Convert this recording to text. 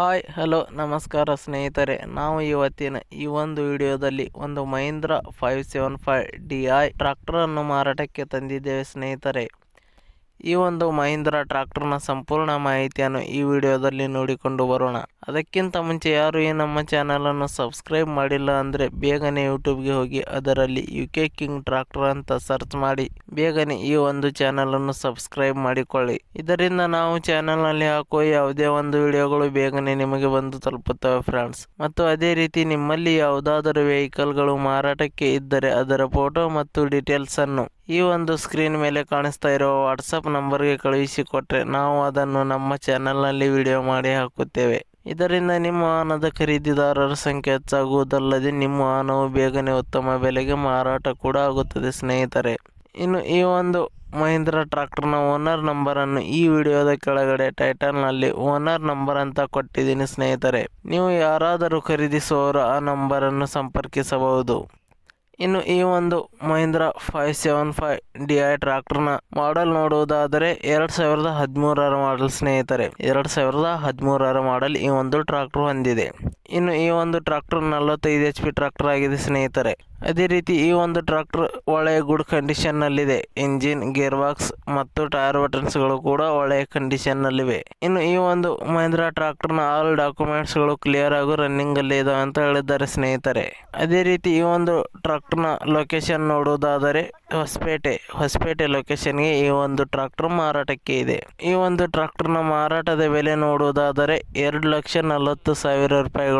Hi hello ನಮಸ್ಕಾರ ಸ್ನೇಹಿತರೆ. ನಾವು ಇವತ್ತಿನ ಈ ಒಂದು ವಿಡಿಯೋದಲ್ಲಿ ಒಂದು Mahindra five seven five D I ಟ್ರಾಕ್ಟರನ್ನು ಮಾರಾಟಕ್ಕೆ ತಂದಿದ್ದೇವೆ ಸ್ನೇಹಿತರೆ. ಈ ಒಂದು ಮಹೀಂದ್ರಾ ಟ್ರಾಕ್ಟರ್ನ ಸಂಪೂರ್ಣ ಮಾಹಿತಿಯನ್ನು ಈ ವಿಡಿಯೋದಲ್ಲಿ ನೋಡಿಕೊಂಡು ಬರೋಣ. ಅದಕ್ಕಿಂತ ಮುಂಚೆ ಯಾರು ಈ ನಮ್ಮ ಚಾನಲನ್ನು ಸಬ್ಸ್ಕ್ರೈಬ್ ಮಾಡಿಲ್ಲ ಅಂದರೆ ಬೇಗನೆ ಯೂಟ್ಯೂಬ್ಗೆ ಹೋಗಿ ಅದರಲ್ಲಿ ಯು ಕೆ ಕಿಂಗ್ ಟ್ರಾಕ್ಟರ್ ಅಂತ ಸರ್ಚ್ ಮಾಡಿ, ಬೇಗನೆ ಈ ಒಂದು ಚಾನಲನ್ನು ಸಬ್ಸ್ಕ್ರೈಬ್ ಮಾಡಿಕೊಳ್ಳಿ. ಇದರಿಂದ ನಾವು ಚಾನಲ್ನಲ್ಲಿ ಹಾಕುವ ಯಾವುದೇ ಒಂದು ವಿಡಿಯೋಗಳು ಬೇಗನೆ ನಿಮಗೆ ಬಂದು ತಲುಪುತ್ತವೆ ಫ್ರೆಂಡ್ಸ್ ಮತ್ತು ಅದೇ ರೀತಿ ನಿಮ್ಮಲ್ಲಿ ಯಾವುದಾದರೂ ವೆಹಿಕಲ್ಗಳು ಮಾರಾಟಕ್ಕೆ ಇದ್ದರೆ ಅದರ ಫೋಟೋ ಮತ್ತು ಡೀಟೇಲ್ಸ್ ಅನ್ನು ಈ ಒಂದು ಸ್ಕ್ರೀನ್ ಮೇಲೆ ಕಾಣಿಸ್ತಾ ಇರೋ ವಾಟ್ಸಪ್ ನಂಬರ್ಗೆ ಕಳುಹಿಸಿಕೊಟ್ರೆ ನಾವು ಅದನ್ನು ನಮ್ಮ ಚಾನಲ್ನಲ್ಲಿ ವಿಡಿಯೋ ಮಾಡಿ ಹಾಕುತ್ತೇವೆ. ಇದರಿಂದ ನಿಮ್ಮ ವಾಹನದ ಖರೀದಿದಾರರ ಸಂಖ್ಯೆ ಹೆಚ್ಚಾಗುವುದಲ್ಲದೆ ನಿಮ್ಮ ವಾಹನವು ಬೇಗನೆ ಉತ್ತಮ ಬೆಲೆಗೆ ಮಾರಾಟ ಕೂಡ ಆಗುತ್ತದೆ ಸ್ನೇಹಿತರೆ. ಇನ್ನು ಈ ಒಂದು ಮಹೀಂದ್ರ ಟ್ರಾಕ್ಟರ್ನ ಓನರ್ ನಂಬರನ್ನು ಈ ವಿಡಿಯೋದ ಕೆಳಗಡೆ ಟೈಟಲ್ನಲ್ಲಿ ಓನರ್ ನಂಬರ್ ಅಂತ ಕೊಟ್ಟಿದ್ದೀನಿ ಸ್ನೇಹಿತರೆ. ನೀವು ಯಾರಾದರೂ ಖರೀದಿಸುವವರು ಆ ನಂಬರನ್ನು ಸಂಪರ್ಕಿಸಬಹುದು. ಇನ್ನು ಈ ಒಂದು Mahindra five seven five D I ಟ್ರಾಕ್ಟರ್ನ ಮಾಡೆಲ್ ನೋಡುವುದಾದರೆ ಎರಡು ಸಾವಿರದ ಹದಿಮೂರರ ಮಾಡೆಲ್ ಸ್ನೇಹಿತರೆ. ಎರಡು ಸಾವಿರದ ಹದಿಮೂರರ ಮಾಡೆಲ್ ಈ ಒಂದು ಟ್ರಾಕ್ಟರ್ ಹೊಂದಿದೆ. ಇನ್ನು ಈ ಒಂದು ಟ್ರಾಕ್ಟರ್ ನಲವತ್ತೈದು ಎಚ್ ಪಿ ಟ್ರಾಕ್ಟರ್ ಆಗಿದೆ ಸ್ನೇಹಿತರೆ. ಅದೇ ರೀತಿ ಈ ಒಂದು ಟ್ರಾಕ್ಟರ್ ಒಳ್ಳೆಯ ಗುಡ್ ಕಂಡೀಷನ್ನಲ್ಲಿದೆ ಇಂಜಿನ್ ಗೇರ್ ಬಾಕ್ಸ್ ಮತ್ತು ಟೈರ್ ಬಟನ್ಸ್ಗಳು ಕೂಡ ಒಳ್ಳೆಯ ಕಂಡೀಷನ್ನಲ್ಲಿವೆ ಇನ್ನು ಈ ಒಂದು ಮಹೀಂದ್ರ ಟ್ರಾಕ್ಟರ್ನ ಆಲ್ ಡಾಕ್ಯುಮೆಂಟ್ಸ್ಗಳು ಕ್ಲಿಯರ್ ಹಾಗೂ ರನ್ನಿಂಗಲ್ಲಿ ಇದಾವೆ ಅಂತ ಹೇಳಿದ್ದಾರೆ ಸ್ನೇಹಿತರೆ. ಅದೇ ರೀತಿ ಈ ಒಂದು ಟ್ರಾಕ್ಟರ್ನ ಲೊಕೇಶನ್ ನೋಡುವುದಾದರೆ ಹೊಸಪೇಟೆ. ಹೊಸಪೇಟೆ ಲೊಕೇಶನ್ಗೆ ಈ ಒಂದು ಟ್ರಾಕ್ಟರ್ ಮಾರಾಟಕ್ಕೆ ಇದೆ. ಈ ಒಂದು ಟ್ರಾಕ್ಟರ್ನ ಮಾರಾಟದ ಬೆಲೆ ನೋಡುವುದಾದರೆ ಎರಡು ಲಕ್ಷ ನಲವತ್ತು ಸಾವಿರ ರೂಪಾಯಿಗಳು